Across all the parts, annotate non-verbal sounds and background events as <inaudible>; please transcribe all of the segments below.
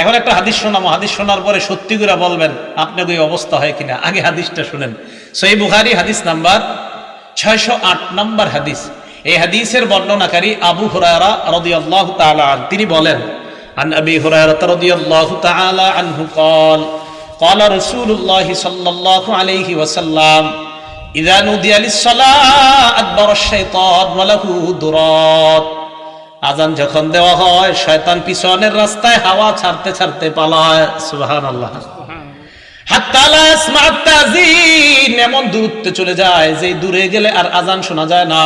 এখন একটা হাদিস শোনামো হাদিস শোনার পরে সত্যি করে বলবেন আপনার ওই অবস্থা হয় কিনা আগে হাদিসটা শুনেন সই বুখারি হাদিস নাম্বার ছয়শো আট নম্বর হাদিস এই হাদিসের বর্ণনাকারী আবু হুরায়রা রাদিয়াল্লাহু তাআলা আন তিনি বলেন عن أبي هريرة رضي الله تعالى عنه قال قال رسول الله صلى الله عليه وسلم إذا نودي للصلاة أدبر الشيطان وله درات আজান যখন দেওয়া হয়, শয়তান পিছনের রাস্তায় হাওয়া ছাড়তে ছাড়তে পালায়। এমন দূরত্বে চলে যায় যে দূরে গেলে আর আজান শোনা যায় না।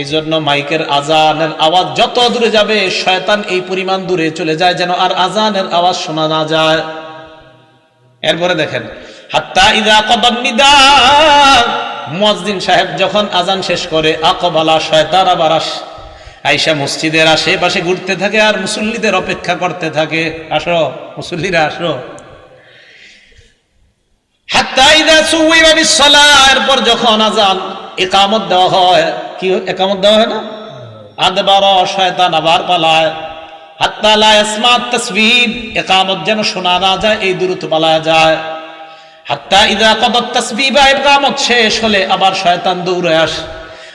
এই জন্য মাইকের আজানের আওয়াজ যত দূরে যাবে, শয়তান এই পরিমাণ দূরে চলে যায় যেন আর আজানের আওয়াজ শোনা না যায়। এরপরে দেখেন, হাত্তা ইদা কদম নিদা। মুয়াজ্জিন সাহেব যখন আজান শেষ করে, আকবালা শয়তান আবার আস আইসা মসজিদের আশেপাশে ঘুরতে থাকে আর মুসল্লিদের অপেক্ষা করতে থাকে। আসো, মুসল্লিরা, আসো। একামত শয়তান আবার পালায়। ইকামত যেন শোনা না যায়, এই যায়। শেষ হলে আবার শয়তান দৌড়ে আস।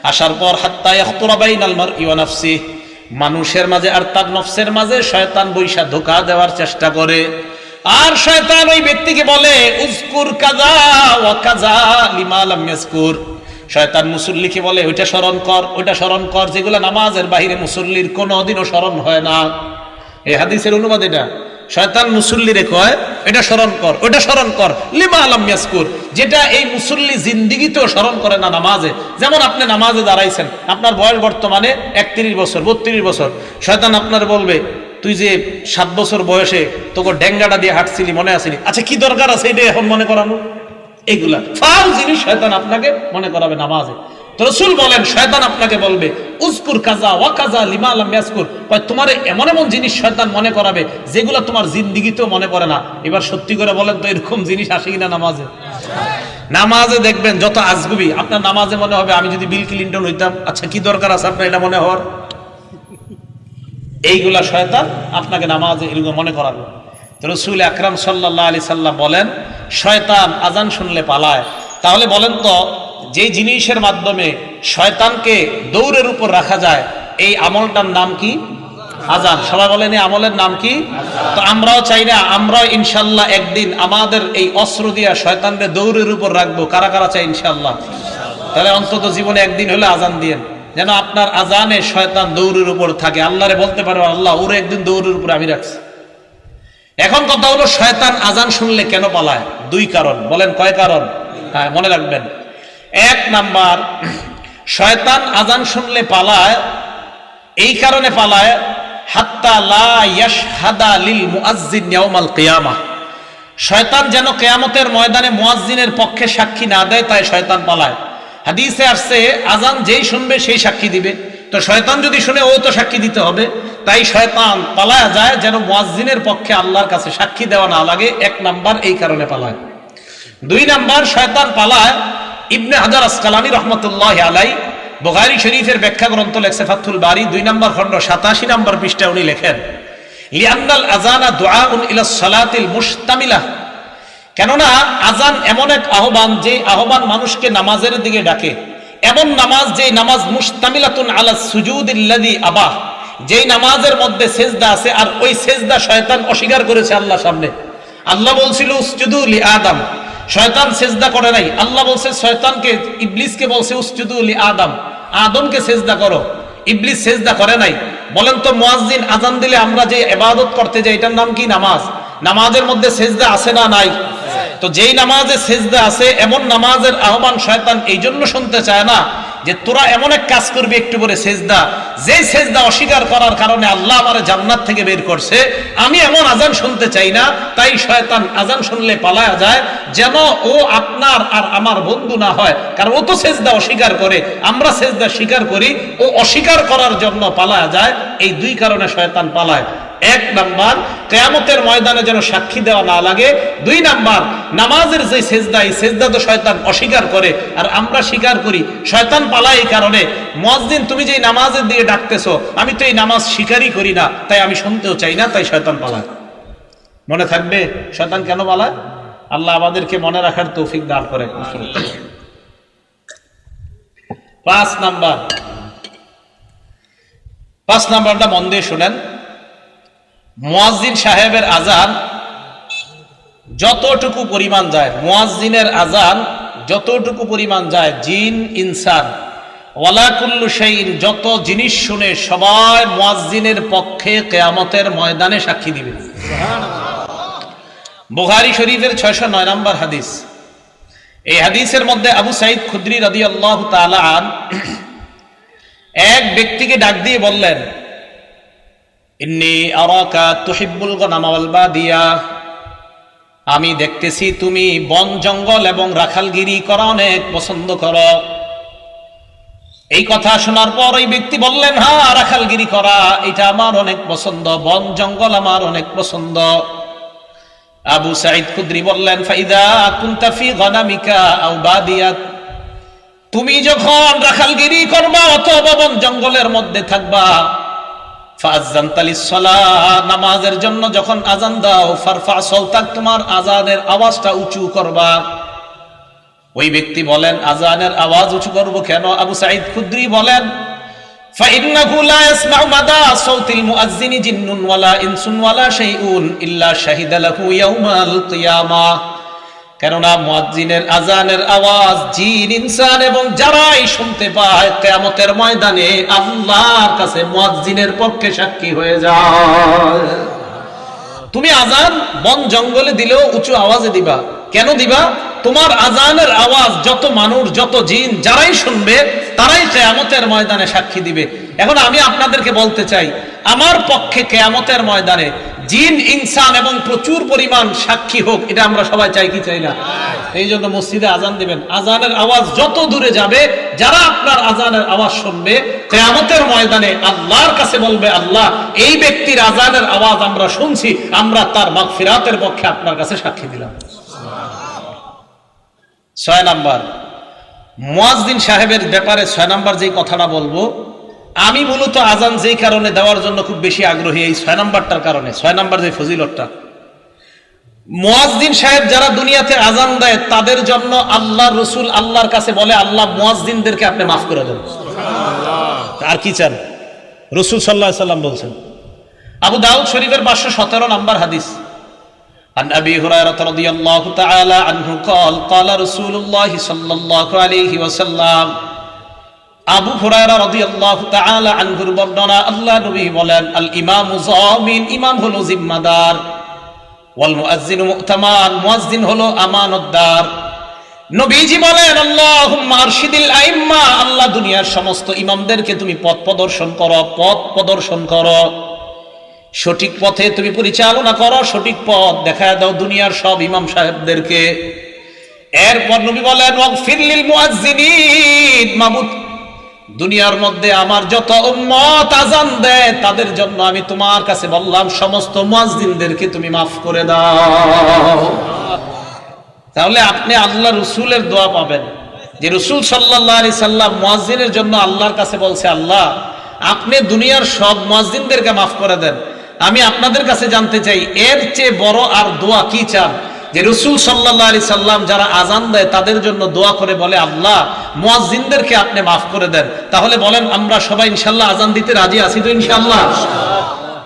আসার পর, হাত্তা ইয়াখতুরা বাইনাল মারই ওয়া নাফসি। মানুষের মাঝে আর তার নফসের মাঝে শয়তান বৈশা ধোকা দেওয়ার চেষ্টা করে। আর শয়তান ওই ব্যক্তিকে বলে উজকুর কাজা ওয়া কাজা লিমা লাম শয়তান মুসল্লিকে বলে, ওইটা স্মরণ কর, ওইটা স্মরণ কর, যেগুলো নামাজের বাহিরে মুসল্লির কোনো কোনোদিনও স্মরণ হয় না। এই হাদিসের অনুবাদ এটা। শয়তান মুসল্লিরে কয় এটা স্মরণ কর ওইটা স্মরণ কর। লিমা আলম ইয়াসকুর যেটা এই মুসল্লি জিন্দিগিতেও স্মরণ করে না নামাজে। যেমন আপনি নামাজে দাঁড়াইছেন, আপনার বয়স বর্তমানে একত্রিশ বছর, বত্রিশ বছর। শয়তান আপনার বলবে, তুই যে সাত বছর বয়সে তোকে ডেঙ্গাটা দিয়ে হাঁটছিলি, মনে আসিনি? আচ্ছা কি দরকার আছে এটা এখন মনে করানো? এগুলা। ফাল জিনিস শয়তান আপনাকে মনে করাবে নামাজে। রসুল বলেন, শয়তান আপনাকে বলবে, উজকুর কাজা, ওয়া কাজা লিমা আলাম ইয়াসকুর তোমার এমন এমন জিনিস শয়তান মনে করাবে, যেগুলো তোমার জিন্দিগিতেও মনে পড়ে না। এবার সত্যি করে বলেন তো, এরকম জিনিস আসে কিনা নামাজে। নামাজে দেখবেন, যত আজগুবি, আপনার নামাজে মনে হবে, আমি যদি বিল ক্লিন্টন হইতাম আচ্ছা কি দরকার আছে আপনার, এটা মনে হওয়ার? এইগুলা শয়তান আপনাকে নামাজে এরকম মনে করাবে। রসুল আকরাম সাল্লাহ আলি সাল্লাম বলেন, শয়তান আজান শুনলে পালায়। তাহলে বলেন তো যে জিনিসের মাধ্যমে শয়তানকে দৌড়ের উপর রাখা যায়, এই আমলটার নাম কি? আজান। সবাই বলেন, এই আমলের নাম কি? তো আমরাও চাই না, আমরাও ইনশাল্লাহ একদিন আমাদের এই অস্ত্র দিয়া শয়তানকে দৌড়ের উপর রাখব। কারা কারা চাই ইনশাল্লাহ? তাহলে অন্তত জীবনে একদিন হলে আজান দিয়েন। যেন আপনার আজানে শয়তান দৌড়ের উপর থাকে। আল্লাহরে বলতে পারো, আল্লাহ, ওরে একদিন দৌড়ের উপর আমি রাখছি। এখন কথা হলো, শয়তান আজান শুনলে কেন পালায়? দুই কারণ। বলেন, কয় কারণ? হ্যাঁ মনে রাখবেন। এক নাম্বার, শয়তান আজান শুনলে পালায়, এই কারণে পালায়, হাত্তা লা ইয়াশহাদা লিল মুআজ্জিন ইয়াউমাল কিয়ামা। শয়তান যেন কেয়ামতের ময়দানে মুয়াজ্জিনের পক্ষে সাক্ষী না দেয়, তাই শয়তান পালায়। হাদিসে আসছে, আজান যেই শুনবে সেই সাক্ষী দিবে। তো শয়তান যদি শুনে, ও তো সাক্ষী দিতে হবে। তাই শয়তান পালায়া যায় যেন মুয়াজ্জিনের পক্ষে আল্লাহর কাছে সাক্ষী দেওয়া না লাগে, এক নাম্বার এই কারণে পালায়। দুই নাম্বার, শয়তান পালায় ইবনে হাজার আসকালানি রহমতুল্লাহ আলাই বোগারি শরীফের ব্যাখ্যা গ্রন্থ লেখছে ফাথুল বাড়ি দুই নম্বর খণ্ড, সাতাশি নম্বর পৃষ্ঠা উনি লেখেন লিয়ান্নাল আজানা দোয়াউন ইলা সালাতিল মুস্তামিলা কেননা আজান এমন এক আহ্বান, যে আহ্বান মানুষকে নামাজের দিকে ডাকে। এমন নামাজ, যে নামাজ মুস্তামিলাতুন আলা সুজুদিল্লাদি আবাহ। যেই নামাজের মধ্যে সেজদা আছে, আর ওই সেজদা শয়তান অস্বীকার করেছে আল্লাহ সামনে। আল্লাহ বলছিল উসজুদুল আদম। শয়তান সেজদা করে নাই। আল্লাহ বলছে, শয়তানকে, ইবলিসকে বলছে উস্তুদুল আদম। আদমকে সেজদা করো। ইবলিস সেজদা করে নাই। বলেন তো, মুয়াজ্জিন আজান দিলে আমরা যে ইবাদত করতে যাই, এটার নাম কি? নামাজ। নামাজের মধ্যে সেজদা আছে না নাই? তো যেই নামাজে সেজদা আছে, এমন নামাজের আহ্বান শয়তান এই জন্য শুনতে চায় না যে তোরা এমন এক কাজ করবি একটু করে সেজদা। যে সেজদা অস্বীকার করার কারণে আল্লাহ আমার জান্নাত থেকে বের করছে, আমি এমন আজান শুনতে চাই না, তাই শয়তান আজান শুনলে পালায়া যায়, যেন ও আপনার আর আমার বন্ধু না হয়, কারণ ও তো সেজদা অস্বীকার করে, আমরা সেজদা স্বীকার করি, ও অস্বীকার করার জন্য পালায়া যায়, এই দুই কারণে শয়তান পালায়। এক নাম্বার, কেয়ামতের ময়দানে যেন সাক্ষী দেওয়া না লাগে। দুই নাম্বার, নামাজের যে সেজদা, এই সেজদা তো শয়তান অস্বীকার করে। আর আমরা স্বীকার করি, শয়তান পালায় এই কারণে। মসদিন তুমি যে নামাজের দিকে ডাকতেছো, আমি তো এই নামাজ স্বীকারই করি না। তাই আমি শুনতেও চাই না, তাই শয়তান পালায়। মনে থাকবে, শয়তান কেন পালায়? আল্লাহ আমাদেরকে মনে রাখার তৌফিক দান করে। পাঁচ নাম্বার, পাঁচ নাম্বারটা মন দিয়ে শুনেন। মুয়াজ্জিন সাহেবের আজান যতটুকু পরিমাণ যায় মুয়াজ্জিনের আজান যতটুকু পরিমাণ যায় জিন ইনসান ওয়ালাকুল্লু সেইন যত জিনিস শুনে সবাই মুয়াজ্জিনের পক্ষে কেয়ামতের ময়দানে সাক্ষী দিবে। বুখারী শরীফের ছয়শো নয় নম্বর হাদিস। এই হাদিসের মধ্যে আবু সাইদ খুদ্রি রদি আল্লাহ আন এক ব্যক্তিকে ডাক দিয়ে বললেন আমি দেখতেছি তুমি বন, জঙ্গল এবং রাখালগিরি করা অনেক পছন্দ করো। এই কথা শোনার পর ওই ব্যক্তি বললেন হ্যাঁ রাখালগিরি করা, এটা আমার অনেক পছন্দ। বন, জঙ্গল আমার অনেক পছন্দ। আবু সাইদ খুদ্রি বললেন, ফাইদা কুনতা ফি গনামিকা আও বাদিয়াত তুমি যখন রাখালগিরি করবা, অথবা বন, জঙ্গলের মধ্যে থাকবা নামাজের জন্য যখন আজান দাও, ফারফা সৌতাক তোমার আজানের আওয়াজটা উঁচু করবা। ওই ব্যক্তি বলেন আজানের আওয়াজ উঁচু করব কেন? আবু সাইদ খুদ্রি বলেন জিন্নুন ওয়ালা ইনসুন ওয়ালা শাইউন ইল্লা শাহিদালাহু ইয়াউমাল কিয়ামা। কেননা মুয়াজ্জিনের আজানের আওয়াজ জিন, ইনসান এবং যারাই শুনতে পায় কিয়ামতের ময়দানে আল্লাহর কাছে মুয়াজ্জিনের পক্ষে সাক্ষী হয়ে যায়। তুমি আজান বন জঙ্গলে দিলেও উঁচু আওয়াজে দিবা। কেন দিবা? তোমার আজানের আওয়াজ যত মানুষ, যত জিন, যারাই শুনবে, তারাই কেয়ামতের ময়দানে সাক্ষী দিবে। এখন আমি আপনাদেরকে বলতে চাই, আমার পক্ষে কেয়ামতের ময়দানে জিন, ইনসান এবং প্রচুর পরিমাণ সাক্ষী হোক, এটা আমরা সবাই চাই, কি চাই না? এই জন্য মসজিদে আজান দিবেন। আজানের আওয়াজ যত দূরে যাবে, যারা আপনার আজানের আওয়াজ শুনবে, কেয়ামতের ময়দানে আল্লাহর কাছে বলবে, আল্লাহ, এই ব্যক্তির আজানের আওয়াজ আমরা শুনছি, আমরা তার মাগফিরাতের পক্ষে আপনার কাছে সাক্ষী দিলাম। ছয় নাম্বার। মুয়াজ্জিন সাহেবের ব্যাপারে ছয় নাম্বার যে কথাটা বলব আমি মূলত আজান যেই কারণে দেওয়ার জন্য খুব বেশি আগ্রহী এই ছয় নাম্বারটার কারণে ছয় নাম্বার যে ফজিলতটা মুয়াজ্জিন সাহেব যারা দুনিয়াতে আজান দেয় তাদের জন্য আল্লাহ রসুল আল্লাহর কাছে বলে আল্লাহ মুয়াজ্জিনদেরকে আপনি মাফ করে দেন আর কি চান রসুল সাল্লাহ সাল্লাম বলছেন আবু দাউদ শরীফের পাঁচশো সতেরো নাম্বার হাদিস عن أبي هريرة رضي الله تعالى عنه قال قال رسول الله صلى الله عليه وسلم আবু হুরায়রা রাদিয়াল্লাহু তাআলা আনহুর বর্ণনা, আল্লাহ নবী বলেন, আল ইমামু জামিন ইমাম হলো জিম্মাদার। ওয়াল মুয়াজ্জিনু মু'তামান মুয়াজ্জিন হলো আমানতদার। নবীজি বলেন, আল্লাহুম্মা আরশিদিল আইম্মা, আল্লাহ দুনিয়ার সমস্ত ইমামদেরকে তুমি পথ প্রদর্শন করো, পথ প্রদর্শন করো। সঠিক পথে তুমি পরিচালনা করো, সঠিক পথ দেখা দাও দুনিয়ার সব ইমাম সাহেবদেরকে। এরপর নবী বলেন ওয়াগফিরলিল মুয়াজ্জিনিন মাবুদ দুনিয়ার মধ্যে আমার যত উম্মত আজান দেয়, তাদের জন্য আমি তোমার কাছে বললাম, সমস্ত মুয়াজ্জিনদেরকে তুমি মাফ করে দাও। তাহলে আপনি আল্লাহ রসুলের দোয়া পাবেন। যে রসুল সাল্লাহ আলি সাল্লাম মুয়াজ্জিনের জন্য আল্লাহর কাছে বলছে, আল্লাহ, আপনি দুনিয়ার সব মুয়াজ্জিনদেরকে মাফ করে দেন। আমি আপনাদের কাছে জানতে চাই, এর চেয়ে বড় আর দোয়া কি চান? যে রসুল সাল্লাহ আলি সাল্লাম যারা আজান দেয়, তাদের জন্য দোয়া করে বলে, আল্লাহ মুয়াজ্জিনদেরকে আপনি মাফ করে দেন। তাহলে বলেন, আমরা সবাই ইনশাল্লাহ আজান দিতে রাজি আছি তো ইনশাল্লাহ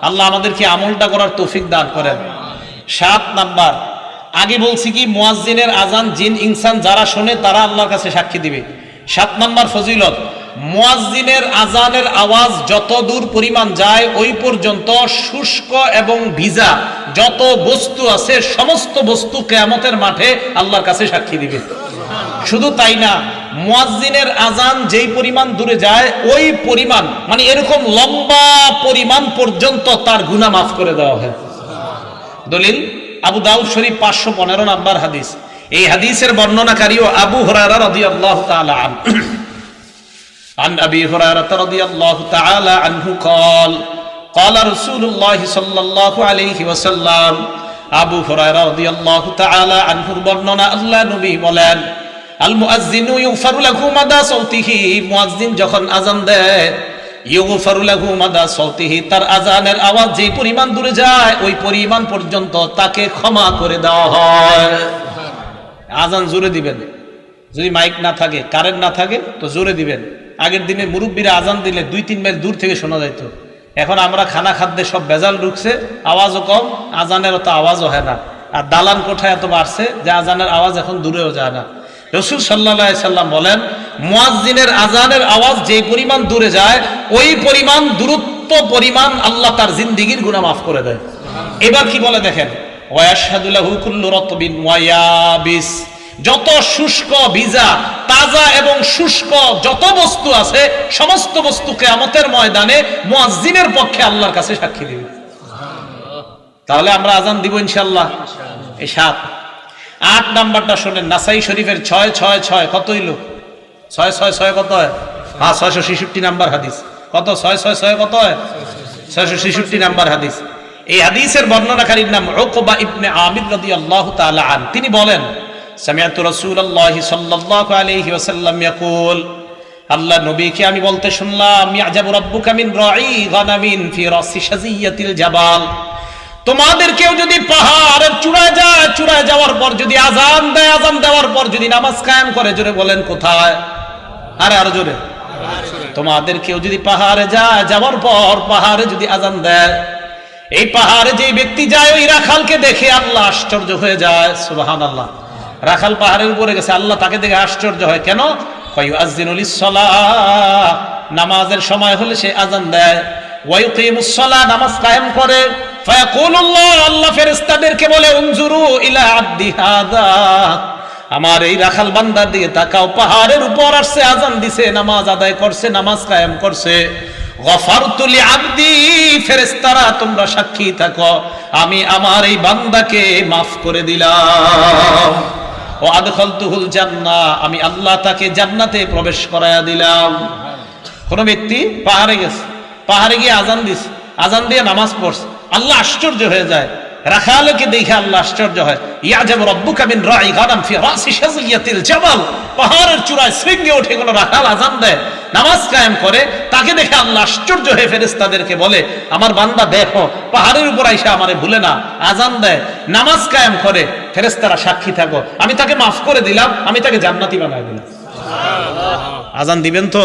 আল্লাহ আমাদেরকে আমলটা করার তৌফিক দান করেন। সাত নাম্বার, আগে বলছি কি, মুয়াজ্জিনের আজান জিন, ইনসান যারা শোনে, তারা আল্লাহর কাছে সাক্ষী দিবে। সাত নাম্বার ফজিলত, মুয়াজ্জিনের আজানের আওয়াজ যত দূর পরিমাণ যায়, ওই পর্যন্ত শুষ্ক এবং ভিজা যত বস্তু আছে, সমস্ত বস্তু কেয়ামতের মাঠে আল্লাহর কাছে সাক্ষী দিবে। শুধু তাই না মুয়াজ্জিনের আজান যেই পরিমাণ দূরে যায় ওই পরিমাণ মানে এরকম লম্বা পরিমাণ পর্যন্ত তার গুনাহ মাফ করে দেওয়া হয় দলিল আবু দাউদ শরীফ পাঁচশো পনেরো নাম্বার হাদিস এই হাদিসের বর্ণনাকারীও আবু হরারা রাদিয়াল্লাহু তাআলা আন عن أبي هريرة رضي الله تعالى عنه قال قال رسول الله صلى الله عليه وسلم আবু হুরায়রা রাদিয়াল্লাহু তাআলা আনহুর বর্ণনা আল্লাহ নবী বলেন আল মুআজ্জিনু ইউফারু লাহু মাদা সাউতিহি। মুআজ্জিন যখন আজান দেয়, ইউগফারু লাহু মাদা সাউতিহি, তার আজানের আওয়াজ যে পরিমাণ দূরে যায়, ওই পরিমাণ পর্যন্ত তাকে ক্ষমা করে দেওয়া হয়। আজান জোরে দিবেন। যদি মাইক না থাকে, কারেন্ট না থাকে, তো জোরে দিবেন। আগের দিনে মুরব্বীরা আজান দিলে দুই, তিন মাইল দূর থেকে শোনা যাইত। এখন আমরা খানা খাদ্যে সব বেজাল ঢুকছে, আওয়াজও কম আজানের অত আওয়াজও হয় না। আর দালান কোঠায় এত বাড়ছে যে আজানের আওয়াজ এখন দূরেও যায় না। রসুল সাল্লাহ সাল্লাম বলেন, মুয়াজ্জিনের আজানের আওয়াজ যে পরিমাণ দূরে যায়, ওই পরিমাণ দূরত্ব পরিমাণ আল্লাহ তার জিন্দিগির গুণা মাফ করে দেয়। এবার কি বলে দেখেন? যত শুষ্ক ভিজা তাজা এবং শুষ্ক যত বস্তু আছে, সমস্ত বস্তু কেয়ামতের ময়দানে মুয়াজ্জিনের পক্ষে আল্লাহর কাছে সাক্ষী দিবে। তাহলে আমরা আজান দিব ইনশাল্লাহ এই সাত। আট নাম্বারটা শোনেন, নাসাই শরীফের ছয় ছয় ছয় কত হইল ছয় ছয় ছয় কত হয়? হ্যাঁ ছয়শো ছেষট্টি নাম্বার হাদিস। কত? ছয় ছয় ছয় কত হয়? ছয়শো ছেষট্টি নাম্বার হাদিস। এই হাদিসের বর্ণনাকারীর নাম উকবা ইবনে আমির রাদিয়াল্লাহু তাআলা আন তিনি বলেন, সামিআতু রাসূলুল্লাহি সাল্লাল্লাহু আলাইহি ওয়াসাল্লাম ইয়াকুল, আল্লাহ নবীকে আমি বলতে শুনলাম, ইয়াজাবু রাব্বুকা মিন রাঈ গানামিন ফি রাসি শাজিয়াতিল জাবাল। তোমাদের কেউ যদি পাহাড়ের চূড়ায় যায়, চূড়ায় যাওয়ার পর যদি আজান দেয়, আজান দেওয়ার পর যদি নামাজ কায়েম করে, জোরে বলেন কোথায়? আরে, আরও জোরে। তোমাদের কেউ যদি পাহাড়ে যায়, যাওয়ার পর পাহাড়ে যদি আজান দেয়, এই পাহাড়ে যে ব্যক্তি যায়, ওই রাখালকে দেখে আল্লাহ আশ্চর্য হয়ে যায়। সুবাহান আল্লাহ রাখাল পাহাড়ের উপরে গেছে, আল্লাহ তাকে দেখে আশ্চর্য হয়। কেন? নামাজের সময় হলে সে আজান দেয়। নামাজ কায়েম করে। আল্লাহ ফেরেশতাদেরকে বলে, উনজুরু ইলা আব্দি হাদা। আমার এই রাখাল বান্দার দিকে তাকাও, পাহাড়ের উপর আসছে, আজান দিছে, নামাজ আদায় করছে, নামাজ কায়েম করছে। গফারতুলি আব্দি ফেরেশতারা, তোমরা সাক্ষী থাকো। আমি আমার এই বান্দাকে মাফ করে দিলাম। ও আদখলতুহুল জান্নাহ, আমি আল্লাহ তাকে জান্নাতে প্রবেশ করায়া দিলাম। কোন ব্যক্তি পাহাড়ে গেছে। পাহাড়ে গিয়ে আজান দিস আজান দিয়ে নামাজ পড়ছে। আল্লাহ আশ্চর্য হয়ে যায়। রাখালকে দেখে আল্লাহ আশ্চর্য হয়। ইয়াজাব রব্বুকা মিন রাই গানাম ফি রাসি শাজিয়াতিল জাবাল। পাহাড়ের চূড়ায় শৃঙ্গে উঠে কোন রাখাল আজান দেয়। নামাজ কায়েম করে তাকে দেখে আল্লাহ আশ্চর্য হয়ে ফেরেশতাদেরকে বলে আমার বান্দা দেখো পাহাড়ের উপর আইসা আমারে ভুলে না আজান দেয়। নামাজ কায়েম করে ফেরেশতারা সাক্ষী থাকো। আমি তাকে মাফ করে দিলাম আমি তাকে জান্নাতি বানায় দিলাম। আজান দিবেন তো?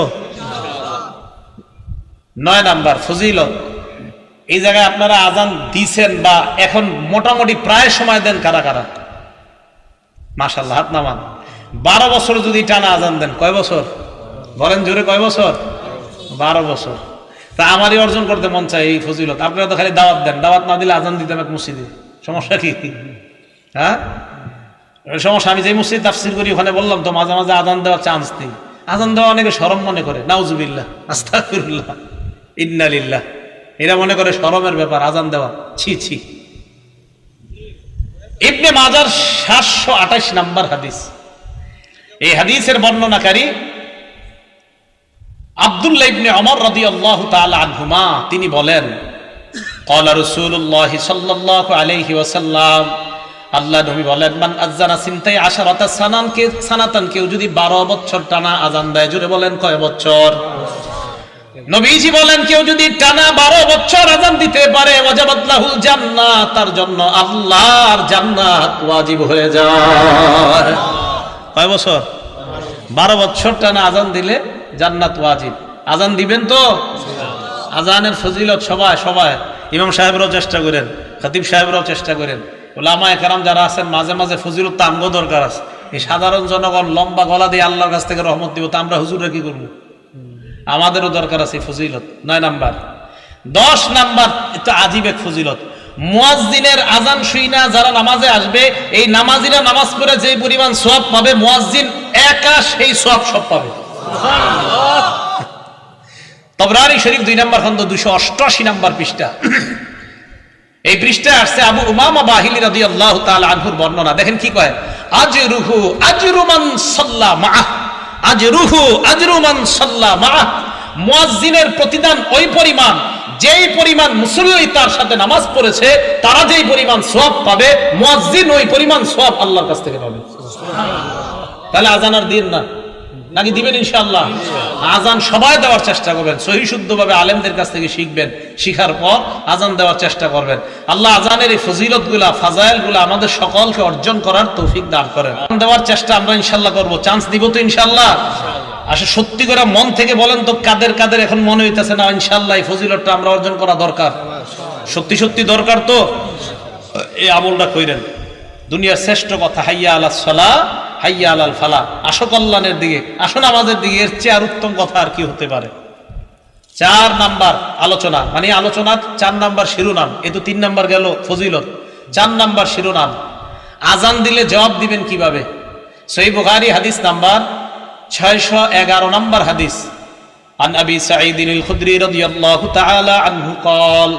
নয় নাম্বার, ফজিলত। এই জায়গায় আপনারা আজান দিছেন বা এখন মোটামুটি প্রায় সময় দেন কারা কারা? মাশাল্লাহ হাত নামান। বারো বছর যদি টানা আজান দেন, কয় বছর? বলেন জোরে, কয় বছর? বারো বছর। তা আমারই অর্জন করতে মন চায় এই ফজিলত। আপনারা তো খালি দাওয়াত দেন। দাওয়াত না দিলে আজান দিতাম এক মসজিদে। সমস্যা কি? হ্যাঁ? সমস্যা, আমি যে মসজিদ তাফসির করি, ওখানে বললাম তো মাঝে মাঝে আজান দেওয়ার চান্স নেই। আজান দেওয়া অনেকে সরম মনে করে। নাউজুবিল্লাহ, আস্তাগফিরুল্লাহ। ইন্নালিল্লাহ। এরা মনে করে সরমের ব্যাপার, আজান দেওয়া। ছি ছি। ইবনে মাজার সাতশো আঠাশ নাম্বার হাদিস। এই হাদিসের বর্ণনাকারী আবদুল্লাহ ইবনে অমর রদি আল্লাহ আনহুমা, তিনি বলেন কলা রসুল্লাহ সাল্লাহ আলহি ওসাল্লাম আল্লাহ নবী বলেন, মান আজানা সিনতাই আশারতা সানান কে, সানাতন কেউ যদি বারো বছর টানা আজান দেয় জুড়ে বলেন কয় বছর? নবীজি বলেন, কেউ যদি টানা বারো বছর আজান দিতে পারে ওয়াজাবাতলাহুল জান্নাত, তার জন্য আল্লাহর জান্নাত ওয়াজিব হয়ে যায়। কয় বছর? বারো বছর টানা আজান দিলে জান্নাত ওয়াজিব। আজান দিবেন তো? আজানের ফজিলত সবাই সবাই। ইমাম সাহেবরাও চেষ্টা করেন, খতিব সাহেবরাও চেষ্টা করেন। ওলামা একরাম যারা আছেন, মাঝে মাঝে ফজিলত তো আমগো দরকার আছে। এই সাধারণ জনগণ লম্বা গলা দিয়ে আল্লাহর কাছ থেকে রহমত দিব, তা আমরা হুজুরে কি করব? আমাদেরও দরকার আছে ফজিলত। নয় নাম্বার। দশ নাম্বার, একটু আজীব এক ফজিলত। মুয়াজ্জিনের আজান শুইনা যারা নামাজে আসবে, এই নামাজিরা নামাজ পড়ে যে পরিমাণ সব পাবে, মুয়াজ্জিন একা সেই সব সব পাবে। তবরানি শরীফ দুই নাম্বার খন্ড দুশো অষ্টআশি নাম্বার পৃষ্ঠা। এই পৃষ্ঠায় আসছে আবু উমামা বাহিলি রাদি আল্লাহ তাআলা আনহুর বর্ণনা। দেখেন কি কয়? আজ রুহু আজ রুমান সাল্লা মাহ আজ রুহু আজরুমান সাল্লা মা মুয়াজ্জিনের প্রতিদান ওই পরিমাণ, যেই পরিমাণ মুসল্লি তার সাথে নামাজ পড়েছে, তারা যেই পরিমাণ সওয়াব পাবে, মুয়াজ্জিন ওই পরিমাণ সওয়াব আল্লাহর কাছ থেকে পাবে। তাহলে আজানার দিন না। নাকি দিবেন ইনশাআল্লাহ? আজান সবাই দেওয়ার চেষ্টা করবেন সহি শুদ্ধভাবে আলেমদের কাছ থেকে শিখবেন শিখার পর আজান দেওয়ার চেষ্টা করবেন। আল্লাহ আজানের এই ফজিলতগুলা ফাজাইলগুলা আমাদের সকলকে অর্জন করার তৌফিক দান করেন। আজান দেওয়ার চেষ্টা আমরা ইনশাল্লাহ করব চান্স দিব তো ইনশাল্লাহ আসলে সত্যি করে মন থেকে বলেন তো কাদের কাদের এখন মনে হইতেছে না ইনশাল্লাহ এই ফজিলতটা আমরা অর্জন করা দরকার? সত্যি সত্যি দরকার তো? এই আমলটা কইরেন। দুনিয়ার শ্রেষ্ঠ কথা হাইয়া আলাহ সালা হাইয়া আলাল ফালা আসো কল্যাণের দিকে আসো নামাজের দিকে এর চেয়ে আর উত্তম কথা আর কি হতে পারে চার নাম্বার আলোচনা মানে আলোচনার চার নাম্বার শিরোনাম এ তো তিন নাম্বার গেল ফজিলত চার নাম্বার শিরোনাম আজান দিলে জবাব দিবেন কিভাবে সই বুখারি হাদিস নাম্বার ছয়শ এগারো নাম্বার হাদিস عن أبي سعيد الخدري رضي الله تعالى عنه قال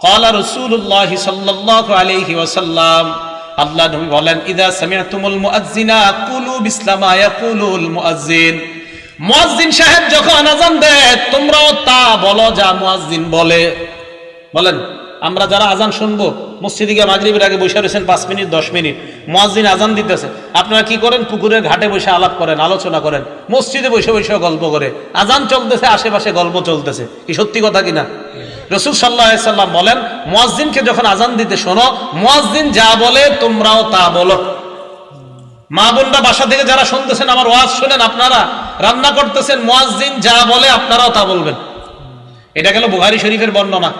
قال رسول الله صلى الله عليه وسلم আল্লাহ নবী বলেন, ইদা সামিআতুমুল মুআজ্জিনা কুলু বিসলামা ইয়াকুলুল মুআজ্জিন। মুয়াজ্জিন সাহেব যখন আজান দেয়, তোমরাও তা বলো যা মুয়াজ্জিন বলে। বলেন, আমরা যারা আজান শুনব, মসজিদে গিয়ে মাগরিবের আগে বসে রয়েছেন পাঁচ মিনিট, দশ মিনিট মুয়াজ্জিন আজান দিতেছে। আপনারা কি করেন? পুকুরের ঘাটে বসে আলাপ করেন, আলোচনা করেন, মসজিদে বসে বসে গল্প করে। আজান চলতেছে, আশেপাশে গল্প চলতেছে। কি সত্যি কথা কিনা? রসুল সাল্লাহ বলেন, মুয়াজ্জিনকে যখন আজান দিতে শোনো, মুয়াজ্জিন যা বলে তোমরাও তা বলো। মা বোনরা বাসা থেকে যারা শুনতেছেন, আমার ওয়াজ শোনেন আপনারা, রান্না করতেছেন, মুয়াজ্জিন যা বলে আপনারাও তা বলবেন। এটা গেল বুহারি শরীফের বর্ণনা।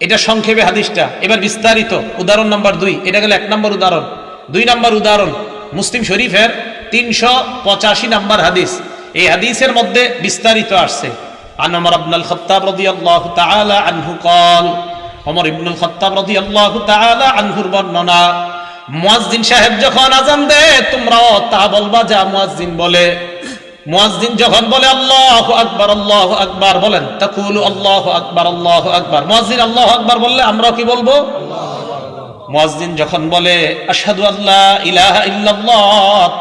এটা সংক্ষেপে হাদিসটা। এবার বিস্তারিত, উদাহরণ নাম্বার দুই। এটা গেল এক নম্বর উদাহরণ। দুই নম্বর উদাহরণ, মুসলিম শরীফের তিনশো পঁচাশি নাম্বার হাদিস। এই হাদিসের মধ্যে বিস্তারিত আসছে। عن عمر بن الخطاب رضي الله تعالى عنه قال عمر بن الخطاب رضي الله تعالى عنه বর্ণনা মুয়াজ্জিন সাহেব যখন আজান দেয় তোমরাও তা বলবা যা মুয়াজ্জিন বলে মুয়াজ্জিন যখন বলে আল্লাহ আকবার আল্লাহ আকবার বলেন তাকুলু আল্লাহ আকবার আল্লাহ আকবার মুয়াজ্জিন আল্লাহ আকবার বললে আমরা কি বলবো মুয়াজ্জিন যখন বলে আশহাদু আল্লাহ ইলাহা ইল্লাল্লাহ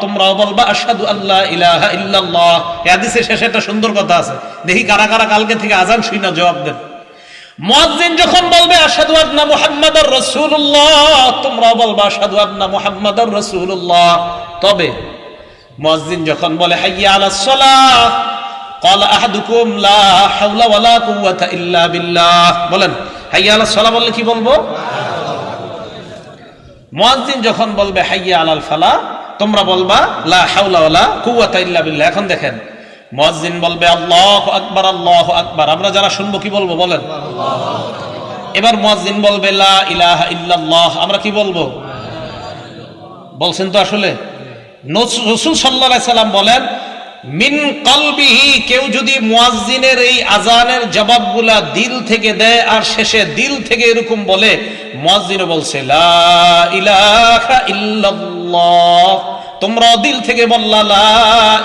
তোমরাও বলবা আশহাদু আল্লাহ ইলাহা ইল্লাল্লাহ এই হাদিসের শেষে একটা সুন্দর কথা আছে দেখি কারা কারা কালকে থেকে আজান শুই না জবাব দেন মুয়াজ্জিন যখন বলবে আশহাদু আন্না মুহাম্মাদার রাসূলুল্লাহ তোমরাও বলবা আশহাদু আন্না মুহাম্মাদার রাসূলুল্লাহ তবে মুয়াজ্জিন যখন বলে হাইয়া আলাস সালাহ قال احدكم لا حول ولا قوه الا بالله বলেন হাইয়া আলাস সালাহ বললে কি বলবো মুয়াজ্জিন যখন বলবে, হাইয়া আলাল ফালা তোমরা বলবা, লা হাওলা ওয়ালা কুওয়াতা ইল্লা বিল্লাহ এখন দেখেন, মুয়াজ্জিন বলবে, আল্লাহু আকবার আল্লাহু আকবার আমরা যারা শুনব কি বলব বলেন? এবার মুয়াজ্জিন বলবে, লা ইলাহা ইল্লাল্লাহ আমরা কি বলব? বলছেন তো আসলে? রসূল আলাইহি সাল্লাম বলেন, মিন কলবিহি কেউ যদি মুয়াজ্জিনের এই আজানের জবাবগুলা দিল থেকে দেয় আর শেষে দিল থেকে এরকম বলে মুয়াজ্জিনও বলছে তোমরা দিল থেকে বললা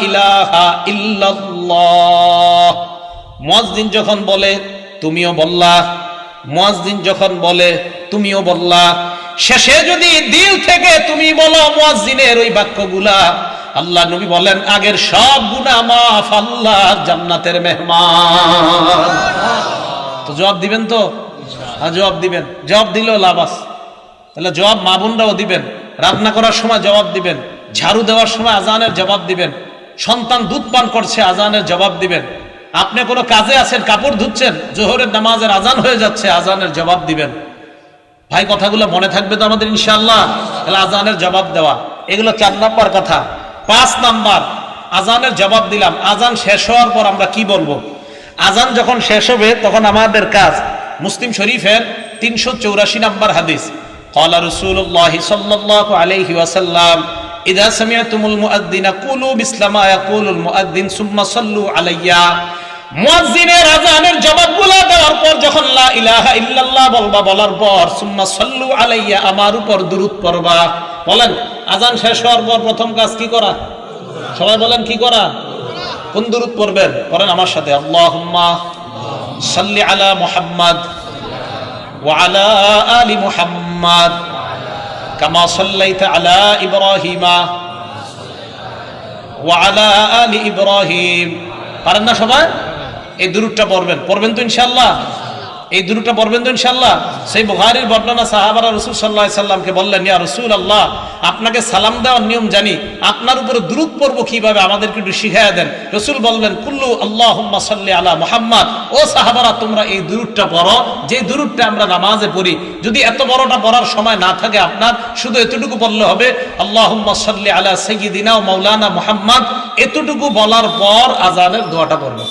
ইলাহা যখন বলে, তুমিও বললা। মুয়াজ্জিন যখন বলে, তুমিও বললা। শেষে যদি দিল থেকে তুমি বলো, মুয়াজ্জিনের ওই বাক্যগুলা আল্লাহ নবী বলেন, আগের সব গুনাহ মাফ, আল্লাহ জান্নাতের মেহমান। তো জবাব দিবেন তো? হ্যাঁ জবাব দিবেন। জবাব দিলেও লাভ আছে। তাহলে জবাব মা বোনরাও দিবেন। রান্না করার সময় জবাব দিবেন। ঝাড়ু দেওয়ার সময় আজানের জবাব দিবেন। সন্তান দুধ পান করছে, আজানের জবাব দিবেন। আপনি কোনো কাজে আছেন, কাপড় ধুচ্ছেন, জোহরের নামাজের আজান হয়ে যাচ্ছে, আজানের জবাব দিবেন। ভাই, কথাগুলো মনে থাকবে তো আমাদের ইনশাল্লাহ তাহলে আজানের জবাব দেওয়া। এগুলো চার নাম্বার কথা। পাঁচ নাম্বার, আজানের জবাব দিলাম। আজান শেষ হওয়ার পর আমরা কি বলব? আজান যখন শেষ হবে, তখন আমাদের কাজ। মুসলিম শরীফের তিনশো চৌরাশি নাম্বার হাদিস قال رسول الله صلى الله عليه وسلم إذا سمعتم المؤذن قولوا مثل ما يقول المؤذن ثم صلوا علي মুয়াজ্জিনের আজানের জবাবগুলো দেওয়ার পর যখন লা ইলাহা ইল্লাল্লাহ বলবা বলার পর সুম্মা সাল্লু আলাইয়া আমার উপর দুরূদ পড়বা বলেন আজান শেষ হওয়ার পর প্রথম কাজ কি করা সবাই বলেন কি করা কোন দুরূদ পড়বেন করেন আমার সাথে আল্লাহুম্মা সাল্লি আলা মুহাম্মাদ ওয়া আলা আলি মুহাম্মাদ কামা সাল্লাইতা আলা ইব্রাহিমা ওয়া আলা আলি ইব্রাহিম। পারেন না সবাই? এই দুরুদটা পড়বেন। পড়বেন তো ইনশাআল্লাহ। এই দুরুটা পড়বেন তো ইনশাল্লাহ সেই বুহারির বর্ণনা সাহাবারা রসুল সাল্লাহ সাল্লামকে বললেন, ইয়া রসুল আল্লাহ আপনাকে সালাম দেওয়ার নিয়ম জানি। আপনার উপরে দূরত পড়ব কীভাবে? আমাদেরকে একটু শিখাইয়া দেন। রসুল বললেন কুল্লু আল্লাহ সাল্লি আলা মোহাম্মদ। ও সাহাবারা, তোমরা এই দুরুটটা পড়ো। যে দুরুটটা আমরা নামাজে পড়ি, যদি এত বড়টা পড়ার সময় না থাকে আপনার, শুধু এতটুকু বললে হবে আল্লাহ সাল্লি আলা সৈয়দিনা ও মৌলানা মোহাম্মদ। এতটুকু বলার পর আজানের দোয়াটা পড়বেন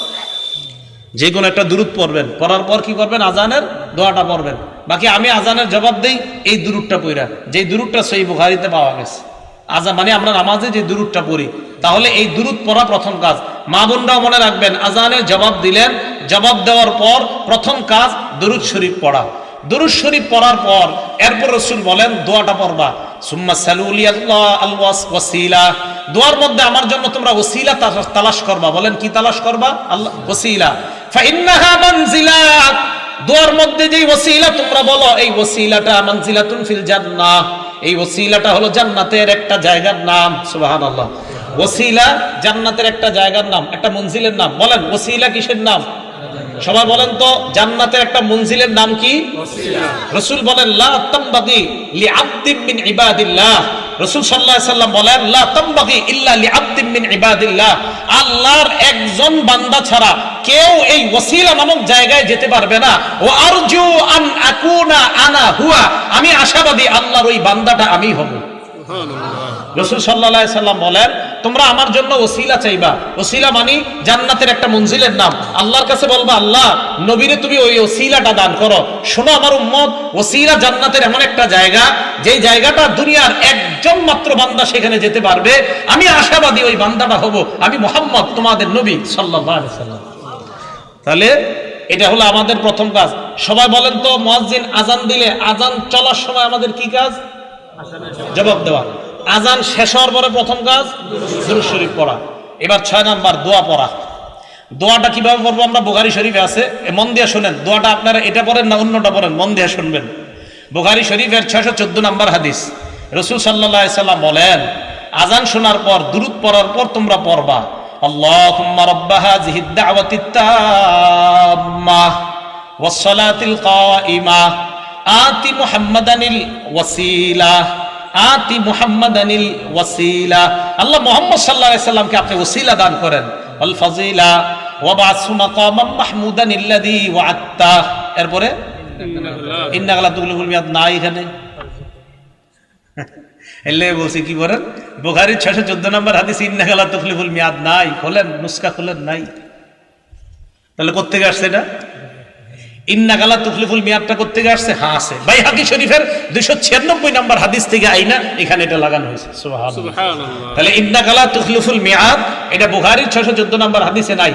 যে কোনো একটা দূরত পড়বেন। পড়ার পর কি করবেন? আজানের দোয়াটা পড়বেন। বাকি আমি আজানের জবাব দেই, এই দূরটা পড়া যে দূরটা সেই বুখারিতে পাওয়া গেছে। আজান মানে আমরা নামাজে যে দূরটা পড়ি, তাহলে এই দূরত পড়া প্রথম কাজ। মা বোনরাও মনে রাখবেন, আজানের জবাব দিলেন। জবাব দেওয়ার পর প্রথম কাজ দরুদ শরীফ পড়া। দরুদ শরীফ পড়ার পর এরপর রসুল বলেন, দোয়াটা পড়বা। সুম্মা সালুলি আল্লাহ আল ওয়াসিলা। দোয়ার মধ্যে আমার জন্য তোমরা ওসিলা তালাশ করবা। বলেন, কি তালাশ করবা? আল্লাহ, ওসিলা। দোয়ার মধ্যে যে ওসিলা তোমরা বলো, এই ওসিলাটা মানজিলাতুন ফিল জান্নাহ। এই ওসিলাটা হলো জান্নাতের একটা জায়গার নাম। সুবহানাল্লাহ। ওসিলা জান্নাতের একটা জায়গার নাম, একটা মঞ্জিলের নাম। বলেন, ওসিলা কিসের নাম? সবাই বলেন তো, জান্নাতের একটা মঞ্জিলের নাম কি? রসুল বলেন ইবাদিল্লাহ। রসুল সাল্লাম বলেন ইল্লা লি আবদিন মিন ইবাদিল্লাহ। আল্লাহর একজন বান্দা ছাড়া কেউ এই ওসিলা নামক জায়গায় যেতে পারবে না। ও আরজু আন আকুনা আনা হুয়া। আমি আশাবাদী আল্লাহর ওই বান্দাটা আমি হব। রসুল সাল্লাহ সাল্লাম বলেন, তোমরা আমার জন্য ওসিলা চাইবা। ওসিলা মানি জান্নাতের একটা মঞ্জিলের নাম। আল্লাহর কাছে বলবা, আল্লাহ, নবীরে তুমি ওই ওসিলাটা দান করো। শোনো আমার উম্মত, ওসিলা জান্নাতের এমন একটা জায়গা, যেই জায়গাটা দুনিয়ার একজন মাত্র বান্দা সেখানে যেতে পারবে। আমি আশাবাদী ওই বান্দাটা হব। আমি মোহাম্মদ, তোমাদের নবী সাল্লাহ সাল্লাম। তাহলে এটা হলো আমাদের প্রথম কাজ। সবাই বলেন তো, মুয়াজ্জিন আজান দিলে আজান চলার সময় আমাদের কি কাজ? জবাব দেওয়া আজান শেষ হওয়ার পরে প্রথম কাজ দুরূদ শরীফ পড়া এবার ছয় নাম্বার দোয়া পড়া দোয়াটা কিভাবে পড়বো আমরা বুখারি শরীফে আছে এ মন দিয়ে শোনেন দোয়াটা আপনারা এটা পড়েন না অন্যটা পড়েন মন দিয়ে শুনবেন বুখারি শরীফের ছয়শো চোদ্দ নাম্বার হাদিস রসুল সাল্লাহ সাল্লাম বলেন আজান শোনার পর দুরুদ পড়ার পর তোমরা পড়বা اللهم رب هذه الدعوة التامة والصلاة القائمة আতি মোহাম্মদ আনিল ওয়াসিলা, আতি আনিল ওয়াসিলা। আল্লাহ মুহাম্মদ সাল্লাল্লাহু আলাইহি সাল্লামকে আপনি ওয়াসিলা দান করেন। আল ফাজিলা ওয়া বাসু মাকামাম মাহমুদান আল্লাযী ওয়াত্তা এরপরে ইন্না গালাতুল মিয়াদ না এখানে। <laughs> এলে বলছি, কি বলেন? বুখারীর 614 নম্বর হাদিস ইন্না গালাতুল মিয়াদ, নাই। খোলেন নুস্কা খোলেন, নাই। তাহলে কোত্থেকে আসছে এটা? ইন্নাকালা তুখলিফুল মিয়াদটা গিয়ে আসছে? হা আছে। ভাই হাকি শরীফের দুইশো ছিয়ানব্বই নম্বর হাদিস থেকে আইনা এখানে এটা লাগানো হয়েছে। তাহলে ইন্নাগালা তুখলিফুল মেয়াদ এটা বুহারির ছয়শো চোদ্দ নম্বর হাদিসে নাই।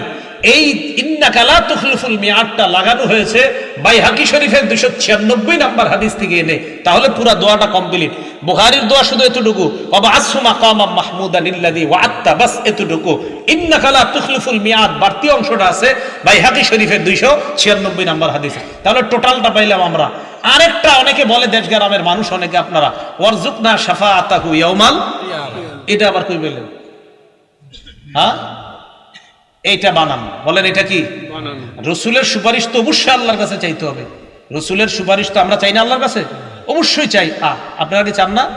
এই ইন্নাকালা তুখলিফুল মিয়াদটা লাগানো হয়েছে বাই হাকি শরীফের দুশো ছিয়ানব্বই নম্বর হাদিস থেকে এনে। তাহলে পুরো দোয়াটা কমপ্লিট। বুখারীর দোয়া শুধু এতটুকু। বাবা আসু মাকামা মাহমুদান ইল্লাযী ওয়া'আত্তা বাস এতটুকু। ইন্নাকালা তুখলিফুল মিয়াদ, বাড়তি অংশটা আছে বাই হাকি শরীফের দুইশো ছিয়ানব্বই নম্বর হাদিস। তাহলে টোটালটা পাইলাম আমরা। আরেকটা অনেকে বলে দেশ গ্রামের মানুষ, অনেকে আপনারা ওয়ারজুকনা শাফা আতাহু ইয়াউমাল এটা আবার কই বললেন? হ্যাঁ? এইটা বানান। বলেন এটা কি? রসুলের সুপারিশ তো অবশ্যই আল্লাহর কাছে চাইতে হবে। রসুলের সুপারিশ তো আমরা চাই না আল্লাহর কাছে? অবশ্যই চাই। আ আপনারা কি চান না?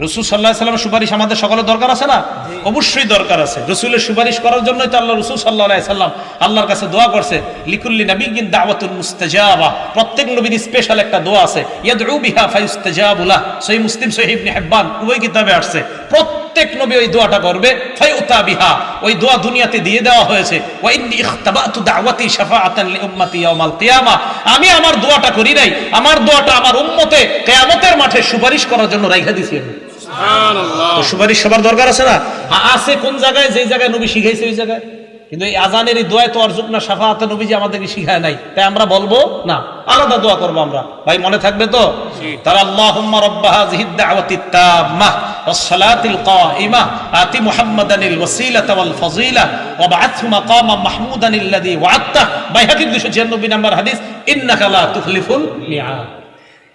রসুল সাল্লাহ সাল্লামের সুপারিশ আমাদের সকলের দরকার আছে না? অবশ্যই দরকার আছে। রসুলের সুপারিশ করার জন্যই তো আল্লাহ রসুল সাল্লাহ সাল্লাম আল্লাহর কাছে দোয়া করছে। লিকুল্লি নবী কিন দাওয়াতুল মুস্তাজাবা। প্রত্যেক নবীর স্পেশাল একটা দোয়া আছে। ইয়াদউ বিহা ফায়ুস্তাজাবুলাহ সহি মুসলিম সহি ইবনে উভয় কিতাবে আসছে। প্রত্যেক নবী ওই দোয়াটা করবে ফায়ুতা বিহা। ওই দোয়া দুনিয়াতে দিয়ে দেওয়া হয়েছে। ওয়া ইন্নী ইখতাবাতু দাওয়াতি শাফাআতান লিউম্মতি ইয়াউমাল কিয়ামা। আমি আমার দোয়াটা করি নাই আমার দোয়াটা আমার উম্মতে কিয়ামতের মাঠে সুপারিশ করার জন্য রাইখা দিছি আমি। সুপারিশ সবার দরকার আছে না? আছে কোন জায়গায়? যে জায়গায় নবী শিখাইছে ওই জায়গায়। কিন্তু এই আজানের এই দোয়া তো অর্জুক না সাফাহাত নবীজি আমাদেরকে শিখায় নাই। তাই আমরা বলব না আলাদা দোয়া করব আমরা। ভাই মনে থাকবে তো? তারা আল্লাহুম্মা রাব্বাহা যিহিদ্দাওয়াতিত তাম্মাহ ওয়াসসালাতিল কাইমা আতি মুহাম্মাদানিল ওয়াসিলাতা ওয়াল ফাযিলা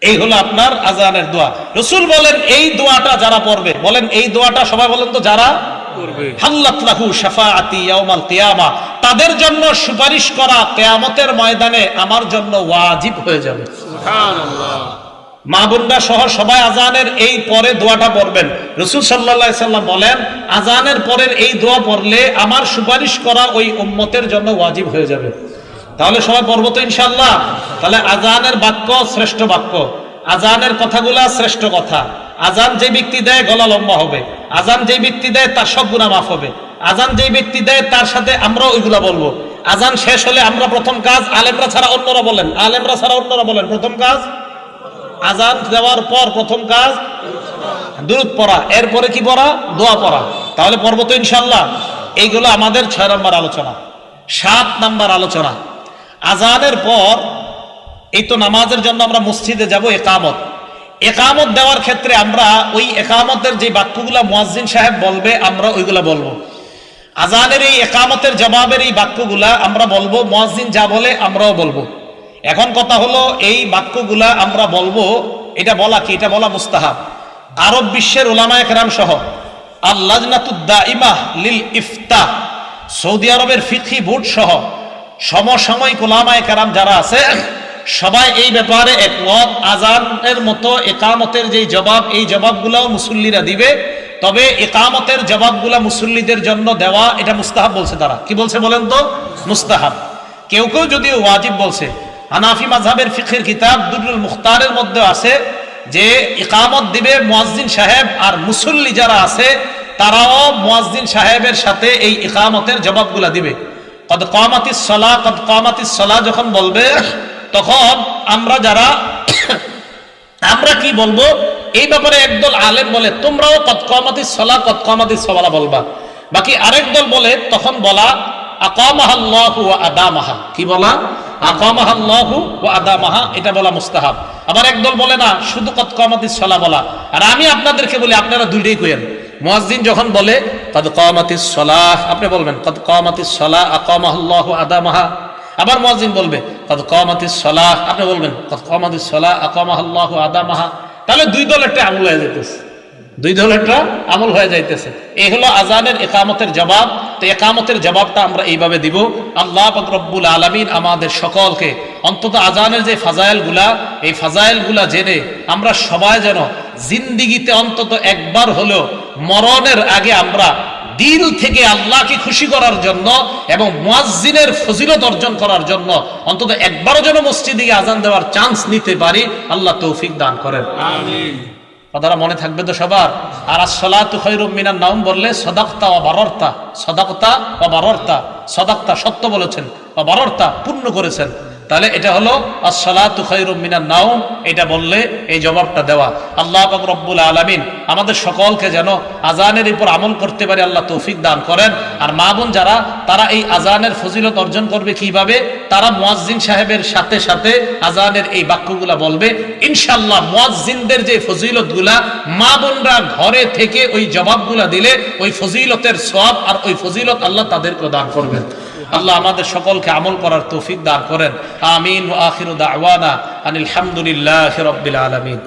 এই হলো আপনার আজানের দোয়া। রসুল বলেন এই দোয়াটা যারা পড়বে বলেন এই দোয়াটা সবাই বলেন তো যারা হাল্লাত লাহু শাফাআতি ইয়াউমাল কিয়ামা। তাদের জন্য সুপারিশ করা কিয়ামতের ময়দানে আমার জন্য ওয়াজিব হয়ে যাবে। সুবহানাল্লাহ। মা বোনরা সহ সবাই আজানের এই পরে দোয়াটা পড়বেন। রসুল সাল্লাহ সাল্লাম বলেন আজানের পরের এই দোয়া পড়লে আমার সুপারিশ করা ওই উম্মতের জন্য ওয়াজিব হয়ে যাবে। তাহলে সবাই পড়ব তো ইনশাল্লাহ তাহলে আজানের বাক্য শ্রেষ্ঠ বাক্য। আজানের কথাগুলা শ্রেষ্ঠ কথা। আজান যে ব্যক্তি দেয়, গলা লম্বা হবে। আজান যে ব্যক্তি দেয়, তার সব গুণা মাফ হবে। আজান যে ব্যক্তি দেয়, তার সাথে আমরা ওইগুলা বলব। আজান শেষ হলে আমরা প্রথম কাজ, আলেমরা ছাড়া অন্যরা বলেন। আলেমরা ছাড়া অন্যরা বলেন। প্রথম কাজ, আজান দেওয়ার পর প্রথম কাজ দূরত পড়া। এরপরে কি পড়া? দোয়া পড়া। তাহলে পর্ব তো ইনশাল্লাহ এইগুলো আমাদের ছয় নম্বর আলোচনা। সাত নাম্বার আলোচনা। আজানের পর এই তো নামাজের জন্য আমরা মসজিদে যাব একামত। একামত দেওয়ার ক্ষেত্রে আমরা ওই একামতের যে বাক্যগুলা মুয়াজ্জিন সাহেব বলবে, আমরা ওইগুলা বলব। আজানের এই একামতের জবাবের এই বাক্যগুলা আমরা বলব, মুয়াজ্জিন যা বলে আমরাও বলব। এখন কথা হলো, এই বাক্যগুলা আমরা বলব, এটা বলা কি? এটা বলা মুস্তাহাব। আরব বিশ্বের ওলামায় কেরাম সহ আল্লাজনাতুদ্দা ইমাহ লিল ইফতা সৌদি আরবের ফিকি বোর্ড সহ, সমসাময়িক ওলামায় কেরাম যারা আছে সবাই এই ব্যাপারে একমত। আজানের মতো একামতের যে জবাব, এই জবাবগুলাও মুসল্লিরা দিবে। তবে একামতের জবাবগুলা মুসল্লিদের জন্য দেওয়া, এটা মুস্তাহাব বলছে তারা। কি বলছে বলেন তো? মুস্তাহাব। কেউ কেউ যদিও ওয়াজিব বলছে। হানাফি মাঝহাবের ফিখের কিতাব দুরুল মুখতারের মধ্যে আছে যে ইকামত দিবে মুয়াজ্জিন সাহেব আর মুসল্লি যারা আছে, তারাও মুয়াজ্জিন সাহেবের সাথে এই ইকামতের জবাবগুলা দিবে। কদ কামাতিস সলা, কদ কামাতিস সলা যখন বলবে তখন আমরা যারা, আমরা কি বলব? এই ব্যাপারে একদল আলেম বলে, তোমরাও কত কমাতি সলা কত কমাতি সবালা বলবা। বাকি আরেক দল বলে, তখন বলা কি বলা? এটা বলা আবার একদল বলে, না, শুধু কমাতি সলা বলা। আর আমি আপনাদেরকে বলি, আপনারা দুইটাই কইেন মুয়াজ্জিন যখন বলে কদ কামাতিস সলাহ আপনি বলবেন কদ কামাতিস সলা, আকামাহাল্লাহু আদামাহা। আবার মুয়াজ্জিন বলবে আপনি বলবেন তাহলে দুই দল একটা আমল হয়ে যাইতেছে। দুই দল একটা আমল হয়ে যাইতেছে। এই হলো আজানের একামতের জবাব। তো একামতের জবাবটা আমরা এইভাবে দিব। আল্লাহ রব্বুল আলামিন আমাদের সকলকে, অন্তত আজানের যে ফাজাইলগুলা এই ফাজাইলগুলা জেনে আমরা সবাই যেন জিন্দিগিতে অন্তত একবার হলেও মরণের আগে আমরা দিল থেকে আল্লাহকে খুশি করার জন্য এবং মুয়াজ্জিনের ফজিলত অর্জন করার জন্য অন্তত একবারও যেন মসজিদে আজান দেওয়ার চান্স নিতে পারি আল্লাহ তৌফিক দান করেন। কথাটা মনে থাকবে তো সবার? আর আসলাতু খৈরুম মিনার নাম বললে সদাক্তা ও বারর্তা সদাক্তা ও বারর্তা সদাক্তা সত্য বলেছেন ও বারর্তা পূর্ণ করেছেন। তাহলে এটা হলো মিনার নাউম এটা বললে এই জবাবটা দেওয়া। আল্লাহ রব্বুল আলামিন আমাদের সকলকে যেন আজানের উপর আমল করতে পারে আল্লাহ তৌফিক দান করেন। আর মা বোন যারা, তারা এই আজানের ফজিলত অর্জন করবে কীভাবে? তারা মুয়াজ্জিন সাহেবের সাথে সাথে আজানের এই বাক্যগুলা বলবে। ইনশাল্লাহ মুয়াজ্জিনদের যে ফজিলতগুলা, মা বোনরা ঘরে থেকে ওই জবাবগুলা দিলে ওই ফজিলতের সব আর ওই ফজিলত আল্লাহ তাদেরকে দান করবেন। আল্লাহ আমাদের সকলকে আমল করার তৌফিক দান করেন। আমিন ও আখির দাওয়ানা আনিল হামদুলিল্লাহ রব্বিল আলামিন।